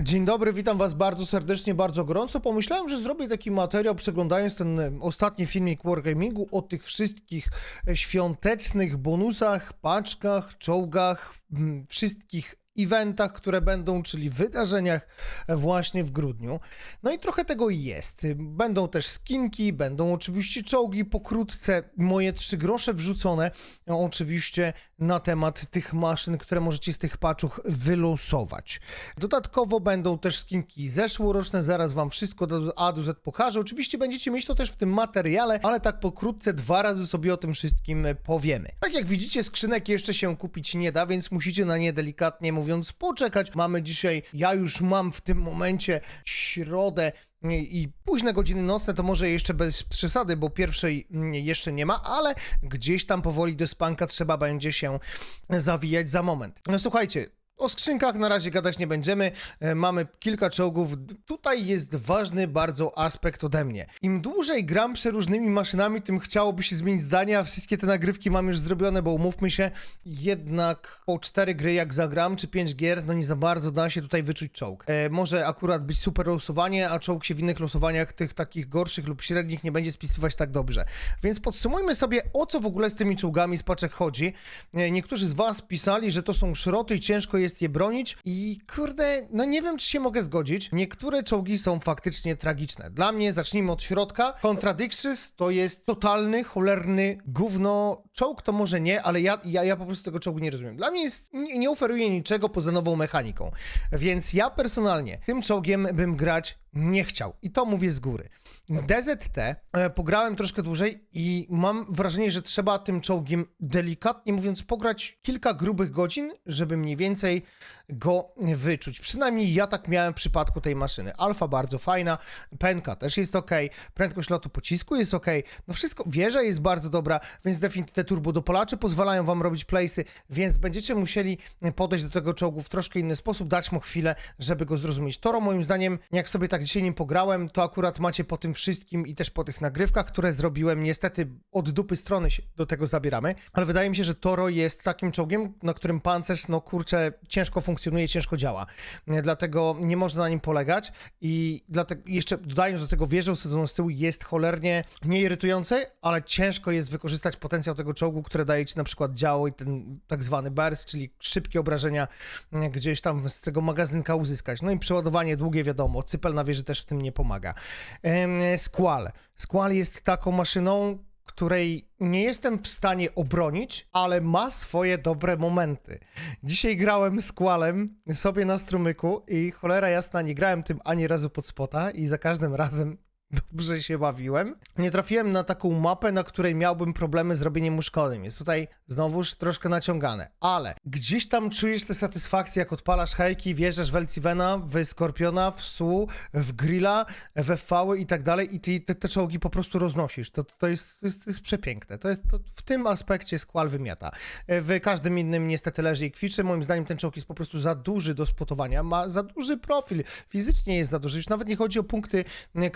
Dzień dobry, witam was bardzo serdecznie, bardzo gorąco. Pomyślałem, że zrobię taki materiał, przeglądając ten e, ostatni filmik Wargamingu o tych wszystkich e, świątecznych bonusach, paczkach, czołgach, wszystkich eventach, które będą, czyli wydarzeniach e, właśnie w grudniu. No i trochę tego jest. Będą też skinki, będą oczywiście czołgi, pokrótce moje trzy grosze wrzucone, no, oczywiście na temat tych maszyn, które możecie z tych paczuch wylosować. Dodatkowo będą też skinki zeszłoroczne, zaraz wam wszystko do A do Z pokażę. Oczywiście będziecie mieć to też w tym materiale, ale tak pokrótce dwa razy sobie o tym wszystkim e, powiemy. Tak jak widzicie, skrzynek jeszcze się kupić nie da, więc musicie na nie delikatnie mówiąc poczekać. Mamy dzisiaj, ja już mam w tym momencie środę i i późne godziny nocne to może jeszcze bez przesady, bo pierwszej mm, jeszcze nie ma, ale gdzieś tam powoli do spanka trzeba będzie się zawijać za moment. No słuchajcie, o skrzynkach na razie gadać nie będziemy. E, Mamy kilka czołgów. Tutaj jest ważny bardzo aspekt ode mnie. Im dłużej gram przeróżnymi maszynami, tym chciałoby się zmienić zdanie, a wszystkie te nagrywki mam już zrobione, bo umówmy się, jednak po cztery gry jak zagram, czy pięć gier, no nie za bardzo da się tutaj wyczuć czołg. E, może akurat być super losowanie, a czołg się w innych losowaniach, tych takich gorszych lub średnich, nie będzie spisywać tak dobrze. Więc podsumujmy sobie, o co w ogóle z tymi czołgami z paczek chodzi. E, Niektórzy z was pisali, że to są szroty i ciężko jest je bronić i kurde, no nie wiem, czy się mogę zgodzić. Niektóre czołgi są faktycznie tragiczne. Dla mnie, zacznijmy od środka, Contradictions to jest totalny, cholerny gówno. Czołg to może nie, ale ja, ja, ja po prostu tego czołgu nie rozumiem. Dla mnie jest, nie, nie oferuje niczego poza nową mechaniką. Więc ja personalnie tym czołgiem bym grać nie chciał. I to mówię z góry. DZT e, pograłem troszkę dłużej i mam wrażenie, że trzeba tym czołgiem delikatnie mówiąc pograć kilka grubych godzin, żeby mniej więcej go wyczuć. Przynajmniej ja tak miałem w przypadku tej maszyny. Alfa bardzo fajna, pęka też jest ok, prędkość lotu pocisku jest ok, no wszystko, wieża jest bardzo dobra, więc definitywnie te turbodopalacze pozwalają wam robić playsy, więc będziecie musieli podejść do tego czołgu w troszkę inny sposób, dać mu chwilę, żeby go zrozumieć. Toro moim zdaniem, jak sobie tak dzisiaj nim pograłem, to akurat macie po tym wszystkim i też po tych nagrywkach, które zrobiłem, niestety od dupy strony się do tego zabieramy, ale wydaje mi się, że Toro jest takim czołgiem, na którym pancerz, no kurczę, ciężko funkcjonuje, ciężko działa. Dlatego nie można na nim polegać i dlatego jeszcze dodając do tego wieżę sezonu z tyłu jest cholernie nie irytujące, ale ciężko jest wykorzystać potencjał tego czołgu, które daje ci na przykład działo i ten tak zwany burst, czyli szybkie obrażenia e, gdzieś tam z tego magazynka uzyskać. No i przeładowanie długie wiadomo, cypel na wieży też w tym nie pomaga. Squall. Squall jest taką maszyną, której nie jestem w stanie obronić, ale ma swoje dobre momenty. Dzisiaj grałem z Qualem sobie na strumyku i cholera jasna, nie grałem tym ani razu pod spota i za każdym razem dobrze się bawiłem. Nie trafiłem na taką mapę, na której miałbym problemy z robieniem uszkodzeń. Jest tutaj znowuż troszkę naciągane, ale gdzieś tam czujesz tę satysfakcję, jak odpalasz hejki, wjeżdżasz w Elcivena, w Skorpiona, w Su, w Grilla, w FV i tak dalej i ty te, te czołgi po prostu roznosisz. To, to, jest, to, jest, to jest przepiękne. To jest, to w tym aspekcie Squall wymiata. W każdym innym niestety leży i kwiczy. Moim zdaniem ten czołg jest po prostu za duży do spotowania. Ma za duży profil. Fizycznie jest za duży. Już nawet nie chodzi o punkty mm,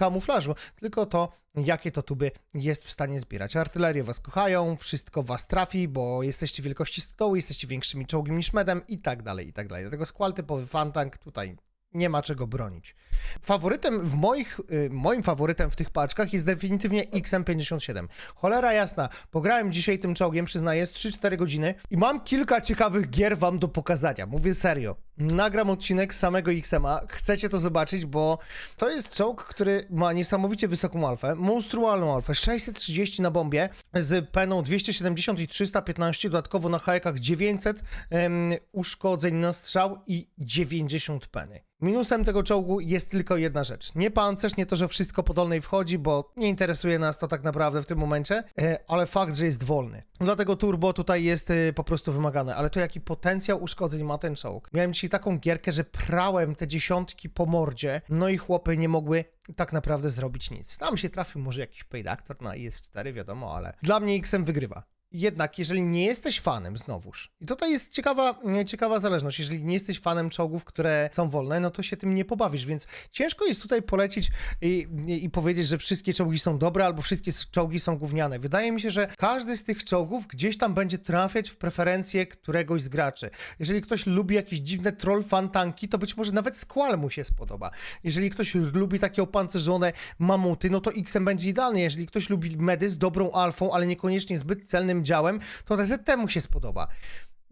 tylko to, jakie to tuby jest w stanie zbierać. Artylerię was kochają, wszystko was trafi, bo jesteście wielkości stołu, jesteście większymi czołgiem niż medem i tak dalej, i tak dalej. Dlatego Squall typowy fantank tutaj nie ma czego bronić. Faworytem w moich, y, moim faworytem w tych paczkach jest definitywnie XM57. Cholera jasna, pograłem dzisiaj tym czołgiem, przyznaję, jest 3-4 godziny i mam kilka ciekawych gier wam do pokazania. Mówię serio. Nagram odcinek z samego XMA. Chcecie to zobaczyć, bo to jest czołg, który ma niesamowicie wysoką alfę, monstrualną alfę, 630 na bombie z peną 270 i 315, dodatkowo na hajkach 900 em, uszkodzeń na strzał i 90 peny. Minusem tego czołgu jest tylko jedna rzecz. Nie pancerz, nie to, że wszystko po dolnej wchodzi, bo nie interesuje nas to tak naprawdę w tym momencie, e, ale fakt, że jest wolny. Dlatego turbo tutaj jest e, po prostu wymagane, ale to jaki potencjał uszkodzeń ma ten czołg. Miałem dzisiaj taką gierkę, że prałem te dziesiątki po mordzie, no i chłopy nie mogły tak naprawdę zrobić nic. Tam się trafił może jakiś paid actor na IS-4, wiadomo, ale dla mnie XM wygrywa. Jednak, jeżeli nie jesteś fanem, znowuż, i tutaj jest ciekawa, nie, ciekawa zależność, jeżeli nie jesteś fanem czołgów, które są wolne, no to się tym nie pobawisz, więc ciężko jest tutaj polecić i, i, i powiedzieć, że wszystkie czołgi są dobre, albo wszystkie czołgi są gówniane. Wydaje mi się, że każdy z tych czołgów gdzieś tam będzie trafiać w preferencje któregoś z graczy. Jeżeli ktoś lubi jakieś dziwne troll fan tanki, to być może nawet Squall mu się spodoba. Jeżeli ktoś lubi takie opancerzone mamuty, no to XM będzie idealny. Jeżeli ktoś lubi medy z dobrą alfą, ale niekoniecznie zbyt celnym działem, to DZT mu się spodoba.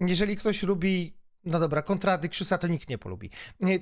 Jeżeli ktoś lubi. No dobra, kontra to nikt nie polubi.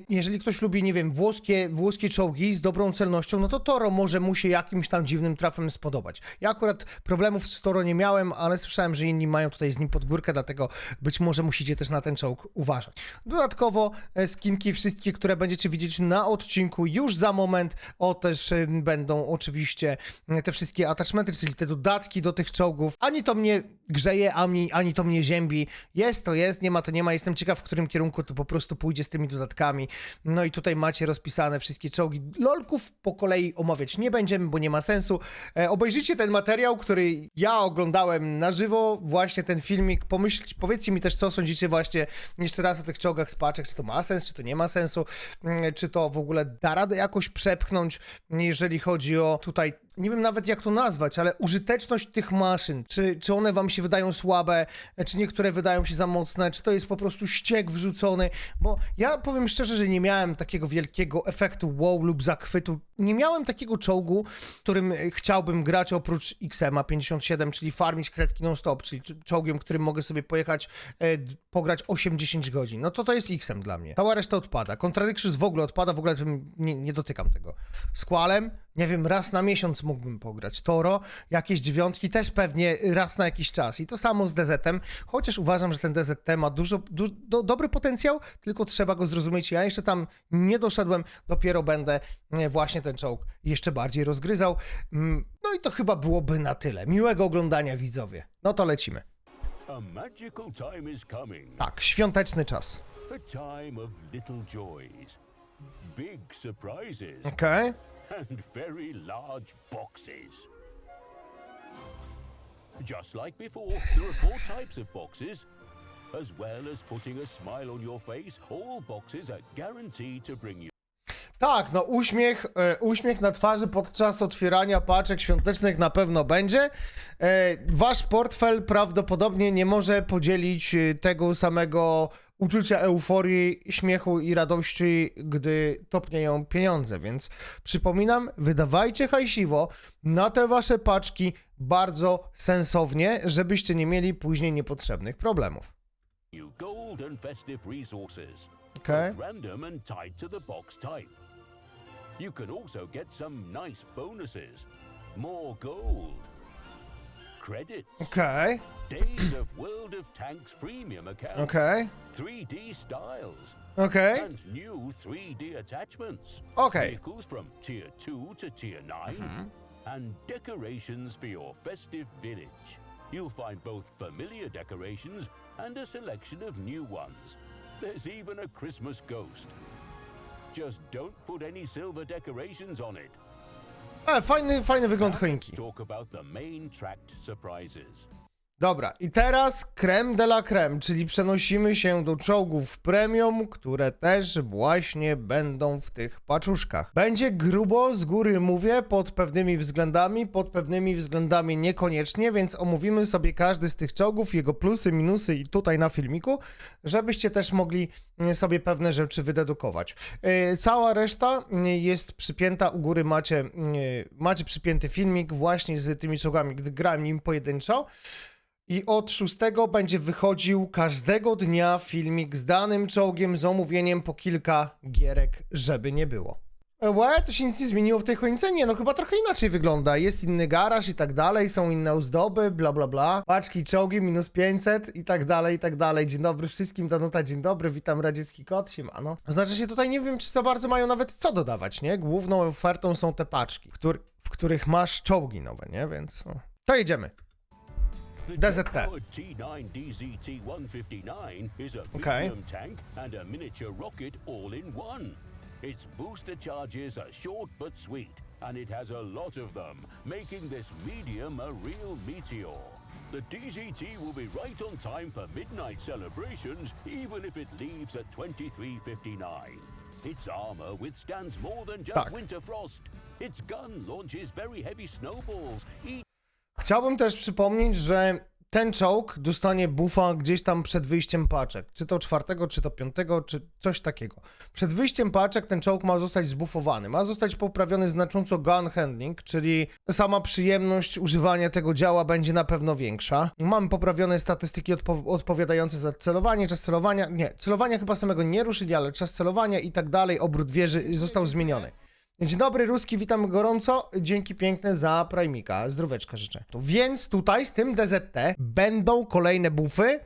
Jeżeli ktoś lubi, nie wiem, włoskie, włoskie czołgi z dobrą celnością, no to Toro może mu się jakimś tam dziwnym trafem spodobać. Ja akurat problemów z Toro nie miałem, ale słyszałem, że inni mają tutaj z nim pod górkę, dlatego być może musicie też na ten czołg uważać. Dodatkowo e, skinki wszystkie, które będziecie widzieć na odcinku już za moment, o też e, będą oczywiście e, te wszystkie attachmenty, czyli te dodatki do tych czołgów. Ani to mnie grzeje, ani, ani to mnie ziębi. Jest to jest, nie ma to nie ma. Jestem ciekaw, w którym kierunku to po prostu pójdzie z tymi dodatkami. No i tutaj macie rozpisane wszystkie czołgi. Lolków po kolei omawiać nie będziemy, bo nie ma sensu. E, obejrzyjcie ten materiał, który ja oglądałem na żywo, właśnie ten filmik. Pomyślcie, powiedzcie mi też, co sądzicie właśnie jeszcze raz o tych czołgach z paczek, czy to ma sens, czy to nie ma sensu, mm, czy to w ogóle da radę jakoś przepchnąć, jeżeli chodzi o tutaj nie wiem nawet jak to nazwać, ale użyteczność tych maszyn, czy, czy one wam się wydają słabe, czy niektóre wydają się za mocne, czy to jest po prostu ściek wrzucony, bo ja powiem szczerze, że nie miałem takiego wielkiego efektu wow lub zachwytu, nie miałem takiego czołgu, którym chciałbym grać oprócz XMA 57, czyli farmić kredki non-stop, czyli czołgiem, którym mogę sobie pojechać, e, pograć 8-10 godzin, no to to jest XM dla mnie. Cała reszta odpada. Contradictions w ogóle odpada, w ogóle nie, nie dotykam tego. Squalem, nie wiem, raz na miesiąc mógłbym pograć. Toro, jakieś dziewiątki też pewnie raz na jakiś czas. I to samo z DZ-em, chociaż uważam, że ten DZT ma dużo, du, do, dobry potencjał, tylko trzeba go zrozumieć. Ja jeszcze tam nie doszedłem, dopiero będę e, właśnie ten czołg jeszcze bardziej rozgryzał. Mm, No i to chyba byłoby na tyle. Miłego oglądania widzowie. No to lecimy. Tak, świąteczny czas. A time of little joys, big surprises, Okej. And very large boxes. Just like before, there are four types of boxes. As well as putting a smile on your face, all boxes are guaranteed to bring you Tak, no uśmiech, e, uśmiech na twarzy podczas otwierania paczek świątecznych na pewno będzie. E, wasz portfel prawdopodobnie nie może podzielić e, tego samego uczucia euforii, śmiechu i radości, gdy topnieją pieniądze, więc przypominam, wydawajcie hajsiwo na te wasze paczki bardzo sensownie, żebyście nie mieli później niepotrzebnych problemów. Okay. both Random and tied to the box type. You can also get some nice bonuses. More gold. Credits. Okay. Days of World of Tanks premium account. okej, 3D styles. okej, And new 3D attachments. okej. Vehicles from tier 2 to tier 9. Mm-hmm. And decorations for your festive village. You'll find both familiar decorations and a selection of new ones. There's even a Christmas ghost. Just don't put any silver decorations on it. E, fajny, fajny wygląd choinki. Dobra, i teraz creme de la creme, czyli przenosimy się do czołgów premium, które też właśnie będą w tych paczuszkach. Będzie grubo, z góry mówię, pod pewnymi względami, pod pewnymi względami niekoniecznie, więc omówimy sobie każdy z tych czołgów, jego plusy, minusy i tutaj na filmiku, żebyście też mogli mm, sobie pewne rzeczy wydedukować. Yy, Cała reszta yy, jest przypięta, u góry macie, yy, macie przypięty filmik właśnie z tymi czołgami, gdy grałem nim pojedynczo. I od 6 będzie wychodził każdego dnia filmik z danym czołgiem, z omówieniem po kilka gierek, żeby nie było. Łe, to się nic nie zmieniło w tej choince? Nie, no chyba trochę inaczej wygląda. Jest inny garaż i tak dalej, są inne ozdoby, bla bla bla. Paczki, czołgi, minus 500 i tak dalej, i tak dalej. Dzień dobry wszystkim, Danuta, dzień dobry, witam radziecki kot, siemano. Znaczy się tutaj nie wiem, czy za bardzo mają nawet co dodawać, nie? Główną ofertą są te paczki, któr- w których masz czołgi nowe, nie? Więc o. to jedziemy. The DZT. jet-powered T9 DZT-159 is a Okay. medium tank and a miniature rocket all in one. Its booster charges are short but sweet, and it has a lot of them, making this medium a real meteor. The DZT will be right on time for midnight celebrations, even if it leaves at 23.59. Its armor withstands more than just Tak. winter frost. Its gun launches very heavy snowballs, each Chciałbym też przypomnieć, że ten czołg dostanie buffa gdzieś tam przed wyjściem paczek. Czy to czwartego, czy to piątego, czy coś takiego. Przed wyjściem paczek ten czołg ma zostać zbufowany. Ma zostać poprawiony znacząco gun handling, czyli sama przyjemność używania tego działa będzie na pewno większa. Mamy poprawione statystyki odpo- odpowiadające za celowanie, czas celowania. Nie, celowania chyba samego nie ruszyli, ale czas celowania i tak dalej. Obrót wieży został zmieniony. Dzień dobry, Ruski, witam gorąco. Dzięki piękne za Primika. Zdróweczka życzę. To Więc tutaj z tym DZT będą kolejne buffy,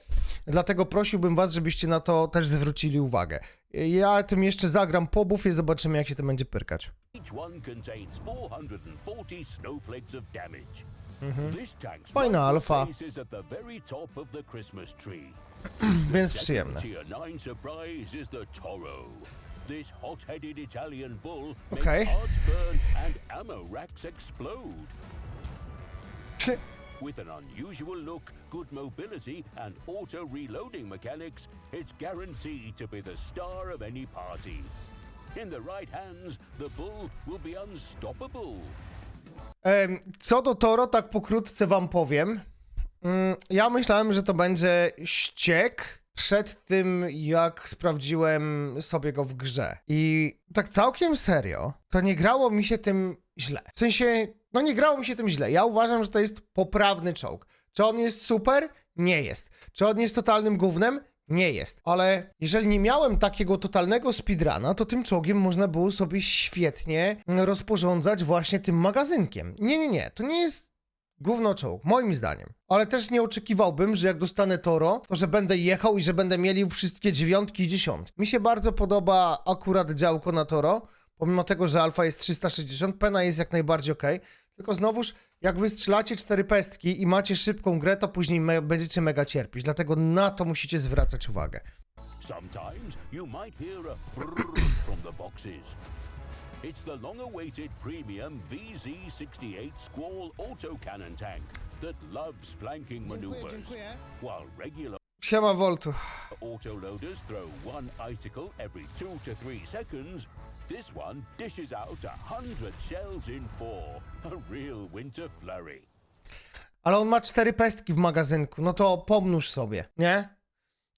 dlatego prosiłbym was, żebyście na to też zwrócili uwagę. Ja tym jeszcze zagram po buffie, zobaczymy jak się to będzie pyrkać. Each one contains 440 snowflakes of damage. This tank's Fajna alfa. Więc przyjemne. Tier 9 surprise is the Toro. This hot-headed Italian bull Okay. makes hearts burn and ammo racks explode. With an unusual look, good mobility, and auto reloading mechanics, it's guaranteed to be the star of any party. In the right hands, the bull will be unstoppable. Co do Toro, tak pokrótce wam powiem. Mm, Ja myślałem, że to będzie ściek przed tym, jak sprawdziłem sobie go w grze. I tak całkiem serio, to nie grało mi się tym źle. W sensie, no nie grało mi się tym źle. Ja uważam, że to jest poprawny czołg. Czy on jest super? Nie jest. Czy on jest totalnym gównem? Nie jest. Ale jeżeli nie miałem takiego totalnego speedruna, to tym czołgiem można było sobie świetnie rozporządzać właśnie tym magazynkiem. Nie, nie, nie. To nie jest gówno czołg, moim zdaniem. Ale też nie oczekiwałbym, że jak dostanę Toro, to że będę jechał i że będę mielił wszystkie dziewiątki i dziesiątki. Mi się bardzo podoba akurat działko na Toro, pomimo tego, że alfa jest 360, pena jest jak najbardziej ok. Tylko znowuż, jak wy strzelacie cztery pestki i macie szybką grę, to później me będziecie mega cierpieć. Dlatego na to musicie zwracać uwagę. Sometimes you might hear a from the boxes. It's the long-awaited premium VZ-68 Squall autocannon tank that loves flanking maneuvers. While regular Siema Voltu. autoloaders throw one icicle every two to three seconds, this one dishes out a hundred shells in four. A real winter flurry. Ale on ma cztery pestki w magazynku, no to pomnóż sobie, nie?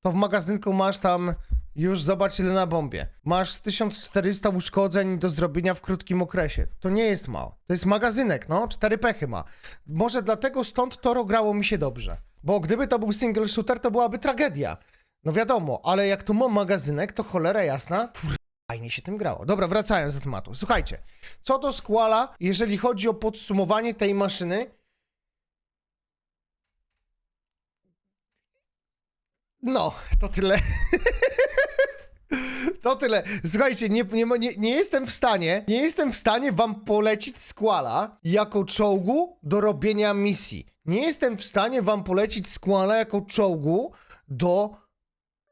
To w magazynku masz tam, już zobacz ile na bombie. Masz z 1400 uszkodzeń do zrobienia w krótkim okresie. To nie jest mało. To jest magazynek, no, cztery pechy ma. Może dlatego stąd Toro grało mi się dobrze. Bo gdyby to był single shooter, to byłaby tragedia. No wiadomo, ale jak tu mam magazynek, to cholera jasna, kur- Fajnie się tym grało. Dobra, wracając do tematu. Słuchajcie, co do Squala, jeżeli chodzi o podsumowanie tej maszyny, No, to tyle. To tyle. Słuchajcie, nie, nie, nie, nie jestem w stanie, nie jestem w stanie wam polecić Squala jako czołgu do robienia misji. Nie jestem w stanie wam polecić Squala jako czołgu do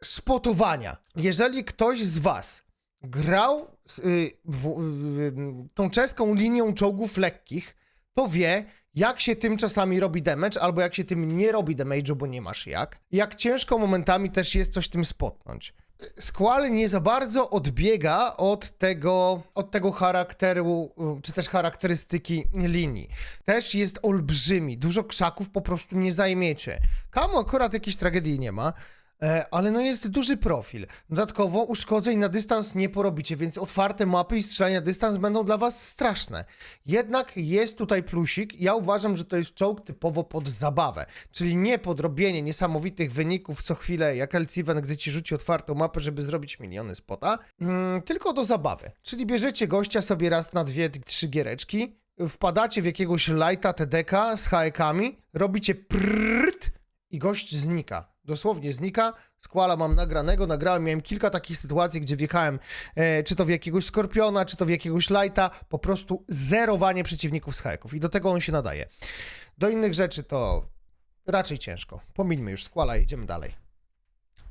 spotowania. Jeżeli ktoś z was grał z, y, w, y, tą czeską linią czołgów lekkich, to wie, jak się tym czasami robi damage, albo jak się tym nie robi damage'u, bo nie masz jak. Jak ciężko momentami też jest coś tym spotnąć. Squall nie za bardzo odbiega od tego, od tego charakteru, czy też charakterystyki linii. Też jest olbrzymi, dużo krzaków po prostu nie zajmiecie. Kamu akurat jakiejś tragedii nie ma, ale no jest duży profil. Dodatkowo uszkodzeń na dystans nie porobicie, więc otwarte mapy i strzelania dystans będą dla was straszne. Jednak jest tutaj plusik. Ja uważam, że to jest czołg typowo pod zabawę, czyli nie pod robienie niesamowitych wyników co chwilę, jak Elciven, gdy ci rzuci otwartą mapę, żeby zrobić miliony spota, mm, tylko do zabawy. Czyli bierzecie gościa sobie raz na dwie, trzy giereczki, wpadacie w jakiegoś lighta TDK z haekami, robicie prrrt, i gość znika. Dosłownie znika. Squala mam nagranego, nagrałem, miałem kilka takich sytuacji, gdzie wjechałem e, czy to w jakiegoś Skorpiona, czy to w jakiegoś Lighta, po prostu zerowanie przeciwników z haków i do tego on się nadaje. Do innych rzeczy to raczej ciężko. Pomińmy już Squala, idziemy dalej.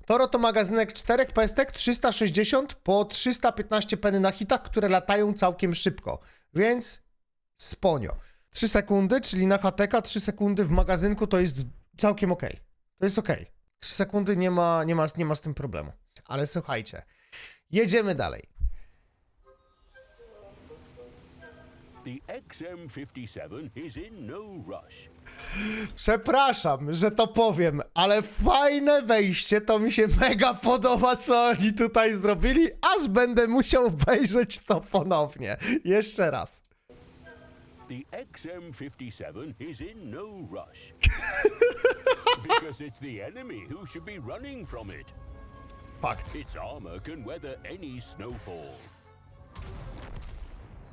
Toro to magazynek 4 pestek, 360 po 315 peny na hitach, które latają całkiem szybko, więc sponio. 3 sekundy, czyli na HTK 3 sekundy w magazynku to jest całkiem ok. To jest ok. 3 sekundy nie ma, nie, ma, nie ma z tym problemu. Ale słuchajcie, jedziemy dalej. The XM57 is in no. Przepraszam, że to powiem, ale fajne wejście, to mi się mega podoba, co oni tutaj zrobili, aż będę musiał obejrzeć to ponownie. Jeszcze raz. The XM57 is in no rush. because it's the enemy who should be running from it. Fakt. Its armor can weather any snowfall.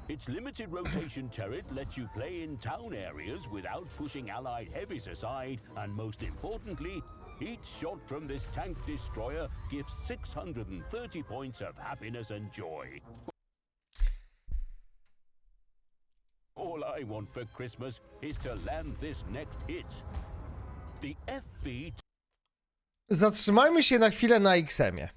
Its limited rotation turret lets you play in town areas without pushing Allied heavies aside, and most importantly, each shot from this tank destroyer gives 630 points of happiness and joy. All I want for Christmas is to land this next hit. The FV Zatrzymajmy się na chwilę na XM-ie.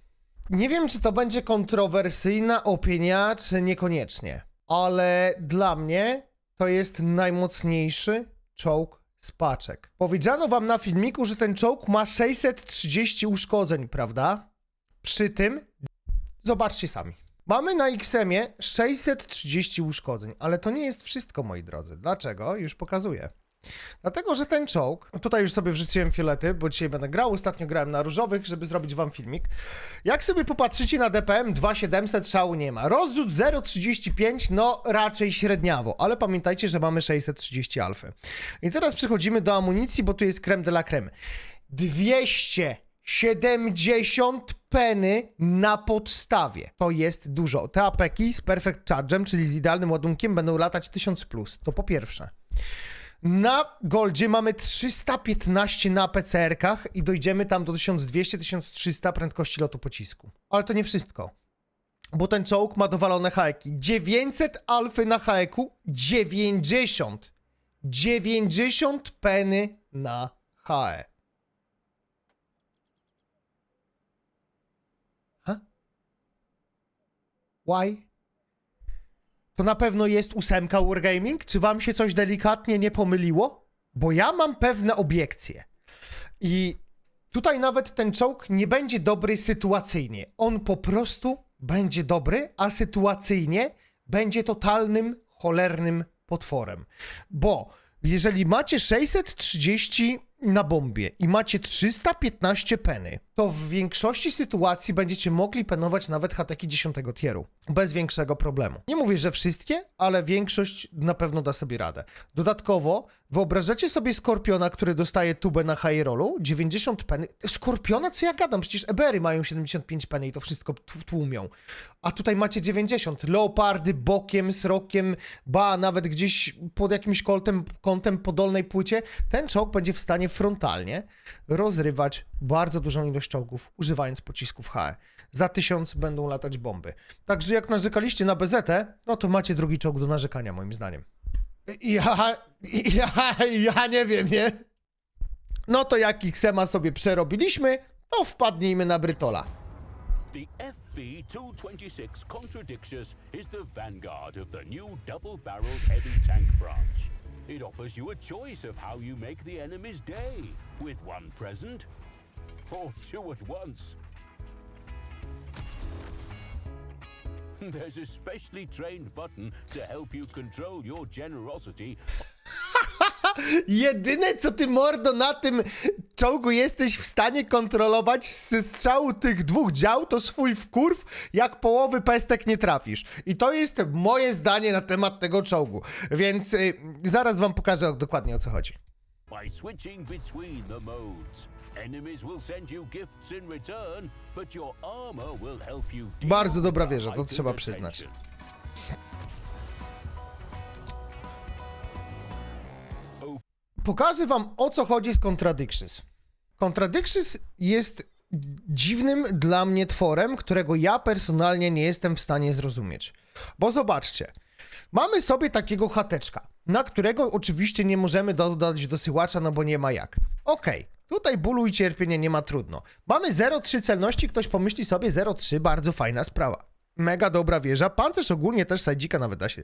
Nie wiem, czy to będzie kontrowersyjna opinia, czy niekoniecznie, ale dla mnie to jest najmocniejszy czołg z paczek. Powiedziano wam na filmiku, że ten czołg ma 630 uszkodzeń, prawda? Przy tym, zobaczcie sami. Mamy na XM-ie 630 uszkodzeń, ale to nie jest wszystko, moi drodzy. Dlaczego? Już pokazuję. Dlatego, że ten czołg, tutaj już sobie wrzuciłem fiolety, bo dzisiaj będę grał, ostatnio grałem na różowych, żeby zrobić wam filmik. Jak sobie popatrzycie na DPM 2700 szału nie ma. Rozrzut 0,35 no raczej średniawo, ale pamiętajcie, że mamy 630 alfy. I teraz przechodzimy do amunicji, bo tu jest creme de la creme. 270 peny na podstawie. To jest dużo. Te apeki z Perfect Charge'em, czyli z idealnym ładunkiem, będą latać 1000+. Plus. To po pierwsze. Na Goldzie mamy 315 na PCR-kach i dojdziemy tam do 1200-1300 prędkości lotu pocisku. Ale to nie wszystko. Bo ten czołg ma dowalone haeki. 900 alfy na haeku, 90. 90 peny na hae. Why? To na pewno jest ósemka Wargaming? Czy wam się coś delikatnie nie pomyliło? Bo ja mam pewne obiekcje. I tutaj nawet ten czołg nie będzie dobry sytuacyjnie. On po prostu będzie dobry, a sytuacyjnie będzie totalnym, cholernym potworem. Bo jeżeli macie 630 na bombie i macie 315 peny, to w większości sytuacji będziecie mogli penować nawet hateki 10 tieru. Bez większego problemu. Nie mówię, że wszystkie, ale większość na pewno da sobie radę. Dodatkowo wyobrażacie sobie Skorpiona, który dostaje tubę na high rollu, 90 peny. Skorpiona? Co ja gadam? Przecież Ebery mają 75 peny i to wszystko tł- tłumią. A tutaj macie 90. Leopardy bokiem, srokiem, ba, nawet gdzieś pod jakimś koltem, kątem po dolnej płycie. Ten czołg będzie w stanie frontalnie rozrywać bardzo dużą ilość czołgów, używając pocisków HE. Za 1000 będą latać bomby. Także jak narzekaliście na BZT, no to macie drugi czołg do narzekania, moim zdaniem. Ja, ja, ja nie wiem, nie? No to jak Xema sobie przerobiliśmy, to wpadnijmy na Brytola. The FV-226 Contradictious is the vanguard of the new double-barreled heavy tank branch. It offers you a choice of how you make the enemy's day, with one present or two at once. There's a specially trained button to help you control your generosity Jedyne, co ty, mordo, na tym czołgu jesteś w stanie kontrolować ze strzału tych dwóch dział, to swój wkurw, jak połowy pestek nie trafisz. I to jest moje zdanie na temat tego czołgu. Więc y, zaraz wam pokażę dokładnie o co chodzi. by switching between the modes. Enemies will send you gifts in return, but your armor will help you deal Bardzo dobra wieża, to heightened trzeba przyznać. attention. Pokażę wam o co chodzi z Contradictions. Contradictions jest dziwnym dla mnie tworem, którego ja personalnie nie jestem w stanie zrozumieć. Bo zobaczcie, mamy sobie takiego chateczka, na którego oczywiście nie możemy dodać dosyłacza, no bo nie ma jak. Okej, tutaj bólu i cierpienia nie ma trudno. Mamy 0,3 celności, ktoś pomyśli sobie 0,3, bardzo fajna sprawa. Mega dobra wieża, pancerz ogólnie też sajdzika nawet da się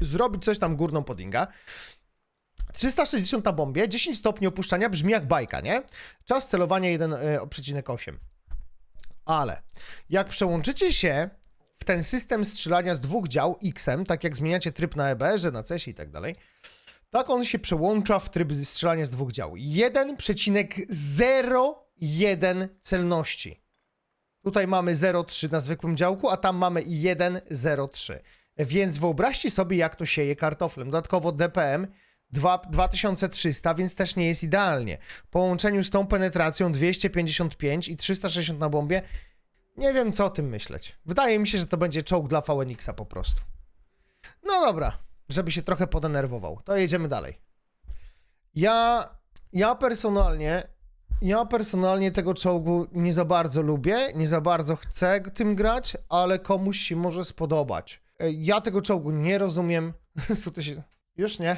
zrobić coś tam górną podinga. 360 na bombie, 10 stopni opuszczania, brzmi jak bajka, nie? Czas celowania 1,8. Ale jak przełączycie się w ten system strzelania z dwóch dział X-em, tak jak zmieniacie tryb na EBR-ze, na CS i tak dalej, tak on się przełącza w tryb strzelania z dwóch dział. 1,01 celności. Tutaj mamy 0,3 na zwykłym działku, a tam mamy 1,03. Więc wyobraźcie sobie, jak to sieje kartoflem. Dodatkowo DPM 2, 2300, więc też nie jest idealnie. Po łączeniu z tą penetracją 255 i 360 na bombie, nie wiem co o tym myśleć. Wydaje mi się, że to będzie czołg dla VNX-a po prostu. No dobra, żeby się trochę podenerwował. To jedziemy dalej. Ja, ja personalnie, ja personalnie tego czołgu nie za bardzo lubię, nie za bardzo chcę tym grać, ale komuś się może spodobać. E, Ja tego czołgu nie rozumiem. Już nie?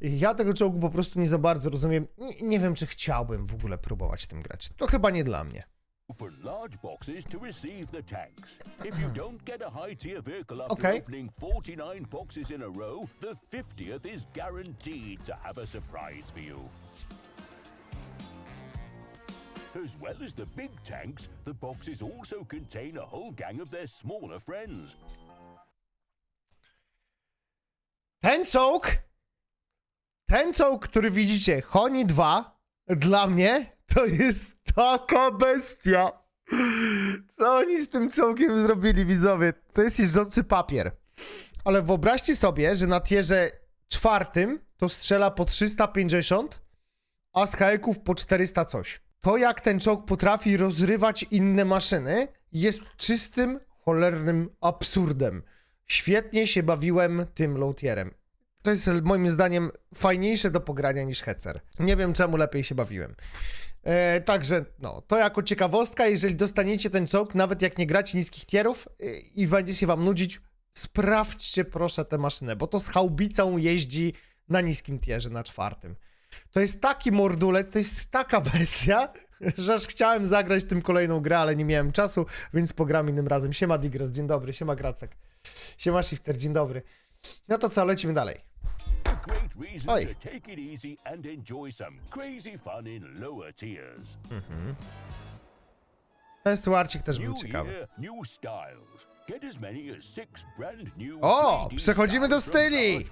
Ja tego czołgu po prostu nie za bardzo rozumiem. Nie, nie wiem, czy chciałbym w ogóle próbować tym grać. To chyba nie dla mnie. Open large boxes to receive the tanks. If you don't get a high tier vehicle after Okay. opening 49 boxes in a row, the 50th is guaranteed to have a surprise for you. As well as the big tanks, the boxes also contain a whole gang of their smaller friends. Ten czołg, ten czołg, który widzicie, Honi 2, dla mnie to jest taka bestia. Co oni z tym czołgiem zrobili, widzowie? To jest jeżdżący papier. Ale wyobraźcie sobie, że na tierze czwartym to strzela po 350, a z haeków po 400 coś. To jak ten czołg potrafi rozrywać inne maszyny jest czystym, cholernym absurdem. Świetnie się bawiłem tym loutierem. To jest moim zdaniem fajniejsze do pogrania niż Hecer. Nie wiem czemu lepiej się bawiłem. E, także, no, to jako ciekawostka, jeżeli dostaniecie ten czołg, nawet jak nie gracie niskich tierów e, i będzie się wam nudzić, sprawdźcie proszę tę maszynę, bo to z haubicą jeździ na niskim tierze, na czwartym. To jest taki mordulet, to jest taka bestia, że aż chciałem zagrać tym kolejną grę, ale nie miałem czasu, więc pogram innym razem. Siema Digres, dzień dobry, siema Gracek. Siema Shifter, dzień dobry. No to co, lecimy dalej. Lower tiers. Ten Stuarcik też był ciekawy. O, 3D przechodzimy do styli.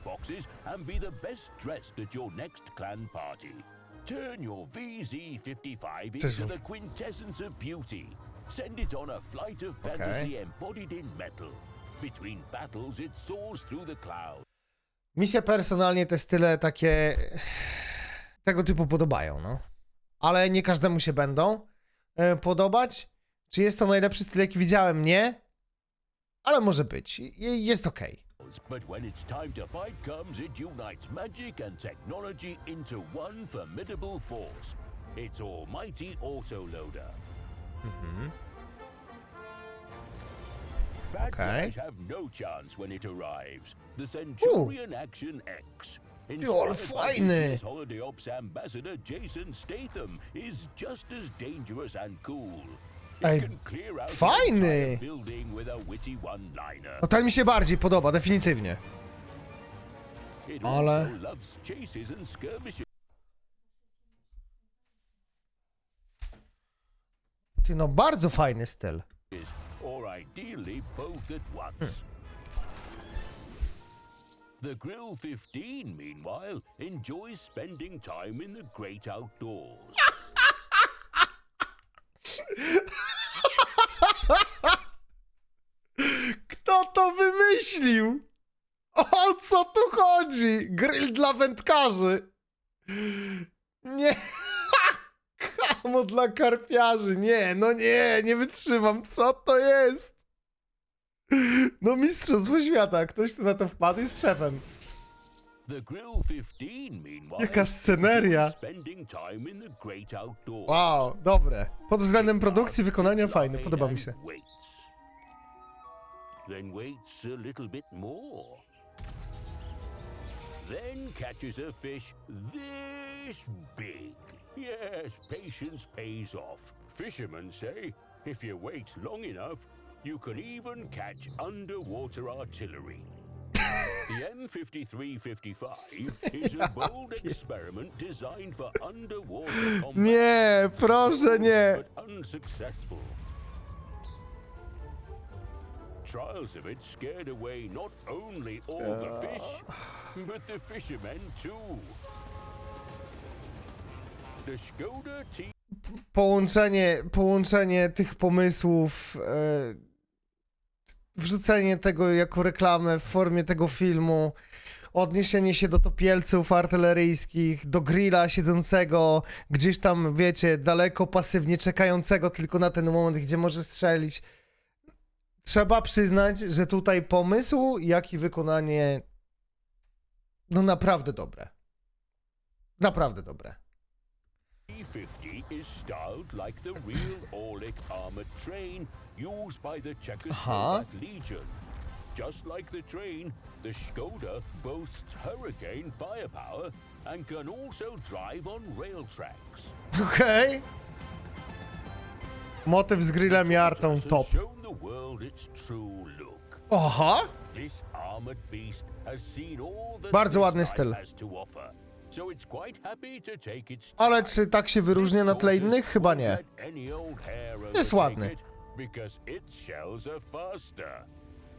Turn your VZ55 Cześć, into the quintessence of beauty. Send it on a flight of fantasy embodied in metal. Between battles, it soars through the clouds. Mi się personalnie te style takie tego typu podobają, no. Ale nie każdemu się będą e, podobać. Czy jest to najlepszy styl, jaki widziałem? Nie. Ale może być. Jest okej. But when it's time to fight comes, it unites magic and technology into one formidable force. It's Almighty Autoloader. Bad guys have no chance when it arrives. The Centurion Action X. by fajny. Holiday Ops ambassador Jason Statham is just as dangerous and cool. Ej, fajny. No ten mi się bardziej podoba, definitywnie. It Ale-. Ty, no bardzo fajny styl. Ideally both at once. The Grill 15, meanwhile, enjoys spending time in the great outdoors. Kto to wymyślił? O co tu chodzi? Grill dla wędkarzy. Nie. Kamo dla karpiarzy. Nie, no nie, nie wytrzymam. Co to jest? No mistrzostwo świata. Ktoś tu na to wpadł jest szefem. The Grill 15, meanwhile, Jaka sceneria. Wow, dobre. Pod względem produkcji, wykonania fajne. Podoba mi się. Then waits a little bit more. Then catches a fish this big. Yes, patience pays off. Fishermen say if you wait long enough, you can even catch underwater artillery. The M5355 is a bold experiment designed for underwater combat. Nie, proszę nie. but unsuccessful. Trials of it scared away not only all the uh. fish, but the fishermen too. The Skoda T Połączenie, połączenie tych pomysłów, e, wrzucenie tego jako reklamę w formie tego filmu, odniesienie się do topielców artyleryjskich, do grilla siedzącego gdzieś tam, wiecie, daleko, pasywnie czekającego tylko na ten moment, gdzie może strzelić. Trzeba przyznać, że tutaj pomysł, jak i wykonanie, no naprawdę dobre. Naprawdę dobre. 50 is styled like the real Orlik armored train used by the Czechoslovak. Legion. Just like the train, the Skoda boasts hurricane firepower and can also drive on rail tracks. Okej. Motyw z grillem i artą top. Aha! Bardzo ładny styl. Ale czy tak się wyróżnia na tle innych? Chyba nie. Jest ładny. Because its shells are faster.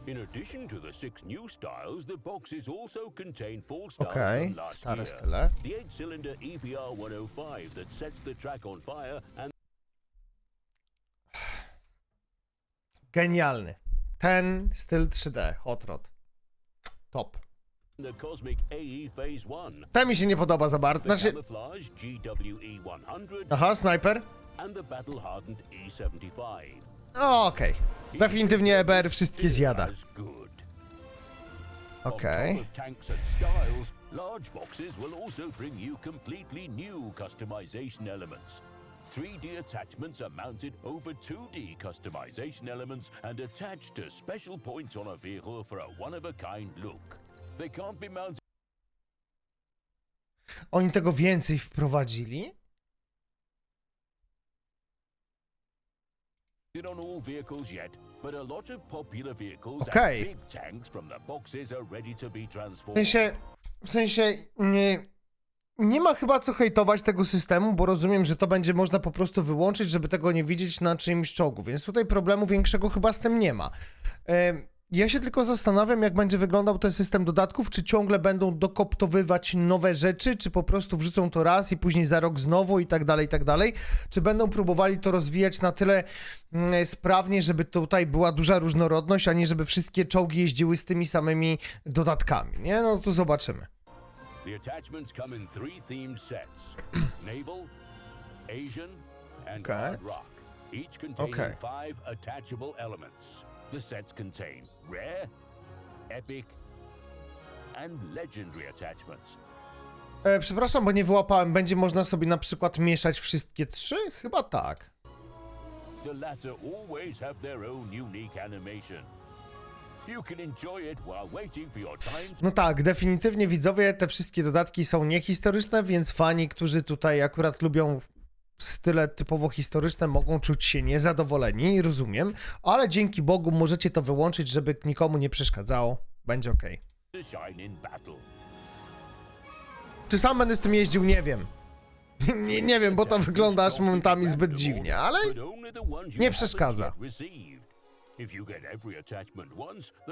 In addition to the six new styles, the boxes also contain full styles from last year. The eight-cylinder EPR 105 that sets the track on fire and Genialny. Ten styl 3D, Hot Rod. Top. the Cosmic AE Phase 1. Ten mi się nie podoba za bardzo. Znaczy, 100 aha, snajper. and the battle-hardened E75. O, Okej. Definitywnie EBR wszystkie zjada. Okej. On top of tanks and styles, large boxes will also bring you completely new customization elements. 3D attachments are mounted over 2D customization elements and attached to special points on a vehicle for a one-of-a-kind look. They can't be mounted Oni tego więcej wprowadzili? On all vehicles yet, but a lot of popular vehicles Okay. and big tanks from the boxes are ready to be W transformed. sensie, w sensie nie, nie ma chyba co hejtować tego systemu, bo rozumiem, że to będzie można po prostu wyłączyć, żeby tego nie widzieć na czyimś czołgu, więc tutaj problemu większego chyba z tym nie ma. E, Ja się tylko zastanawiam, jak będzie wyglądał ten system dodatków, czy ciągle będą dokoptowywać nowe rzeczy, czy po prostu wrzucą to raz i później za rok znowu i tak dalej, i tak dalej, czy będą próbowali to rozwijać na tyle mm, sprawnie, żeby tutaj była duża różnorodność, a nie żeby wszystkie czołgi jeździły z tymi samymi dodatkami, nie? No to zobaczymy. The attachments come in three themed sets naval, Asian, and Okay. rock, each containing Okay. five attachable elements. The sets contain rare, epic, and legendary attachments. E, przepraszam, bo nie wyłapałem. Będzie można sobie na przykład mieszać wszystkie trzy? Chyba tak. The latter always have their own unique animation. You can enjoy it while waiting for your time No tak, definitywnie widzowie, te wszystkie dodatki są niehistoryczne, więc fani, którzy tutaj akurat lubią style typowo historyczne, mogą czuć się niezadowoleni, rozumiem, ale dzięki Bogu możecie to wyłączyć, żeby nikomu nie przeszkadzało. Będzie ok. Czy sam będę z tym jeździł? Nie wiem. nie, nie wiem, bo to wygląda aż momentami zbyt dziwnie, ale nie przeszkadza.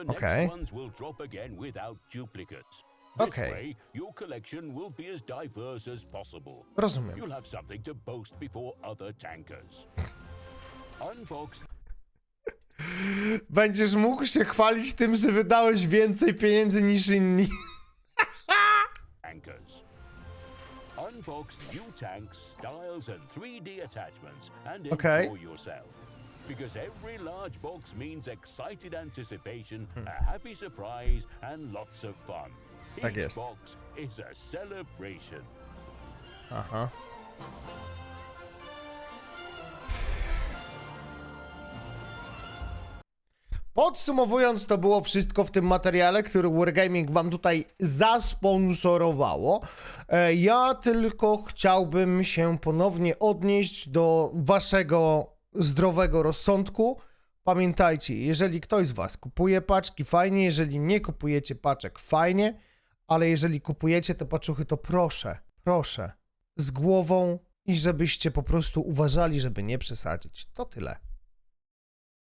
next Okay. Ones will drop again without duplicates. This Okay. way, your collection will be as diverse as possible. rozumiem. You'll have something to boast before other tankers. Unbox Będziesz mógł się chwalić tym, że wydałeś więcej pieniędzy niż inni. tankers. Unbox new tanks, styles, and 3D attachments, and Okay. enjoy yourself. Because every large box means excited anticipation, Hmm. a happy surprise, and lots of fun. Tak jest. Aha. Podsumowując, to było wszystko w tym materiale, który Wargaming wam tutaj zasponsorowało. E, Ja tylko chciałbym się ponownie odnieść do waszego zdrowego rozsądku. Pamiętajcie, jeżeli ktoś z Was kupuje paczki, fajnie, jeżeli nie kupujecie paczek, fajnie, ale jeżeli kupujecie te paczuchy, to proszę, proszę, z głową i żebyście po prostu uważali, żeby nie przesadzić. To tyle.